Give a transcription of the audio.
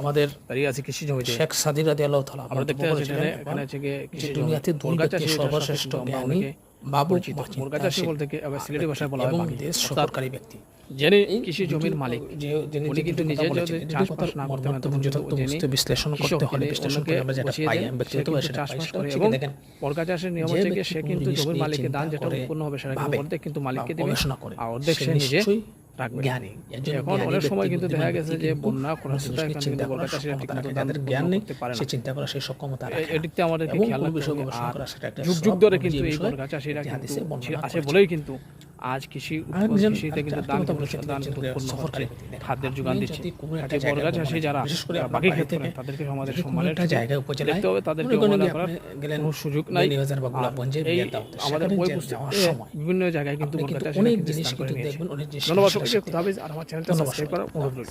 আমাদের দাঁড়িয়ে আছি কৃষি জমিতে শেখ সাদি রাদি আল্লাহ তালা আমরা দেখতে পাচ্ছি এখানে এখানে আছে যে দুনিয়াতে দুই ব্যক্তি সর্বশ্রেষ্ঠ জ্ঞানী বাবু মুরগা চাষি বলতে কি আবার সিলেটি ভাষায় বলা হয় দেশ অর্থাৎ ব্যক্তি। যিনি কৃষি জমির মালিক উনি কিন্তু নিজে যদি চাষবাস না করতে পারেন, যথার্থ তখন বুঝতে যিনি বিশ্লেষণ করতে হলে বিশ্লেষণ করে আমরা যেটা পাই সে ব্যক্তিগতভাবে কিন্তু সেটা চাষবাস করে এবং মুরগা চাষের নিয়ম হচ্ছে সে কিন্তু জমির নিয়ে মালিকের দান যেটা উৎপন্ন হবে সেটা কিন্তু অর্ধেক কিন্তু মালিককে দিবে। আর অর্ধেক সে নিজে জ্ঞানী এখন অনেক সময় কিন্তু দেখা গেছে যে বন্যা কোনো চিন্তা করার সক্ষমতা রাখে, যাদের জ্ঞান নেই সে চিন্তা করার সেই সক্ষমতা রাখে না। এদিকতে আমাদেরকে খেয়াল বিষয় গবেষণা করা সেটা একটা যুগ যুগ ধরে কিন্তু এই চাষিরা কিন্তু করেছে। বলেই কিন্তু আজ কৃষি কৃষিতে কিন্তু দান দান উৎপন্ন খাদ্যের যোগান দিচ্ছে। কাজে জায়গায় চাষি যারা বিশেষ করে বাকি ক্ষেত্রে তাদেরকে সমাজের সম্মান সম্মানের একটা জায়গা উপজেলা উপজেলায় দেখতে হবে তাদেরকে অবহেলা করার কোনো সুযোগ নাই। এই আমাদের বই বিভিন্ন জায়গায় কিন্তু অনেক জিনিস কিন্তু দেখবেন, অনেক জিনিস ধন্যবাদ সবাইকে কথা আর আমার চ্যানেলটা সাবস্ক্রাইব করার অনুরোধ রইল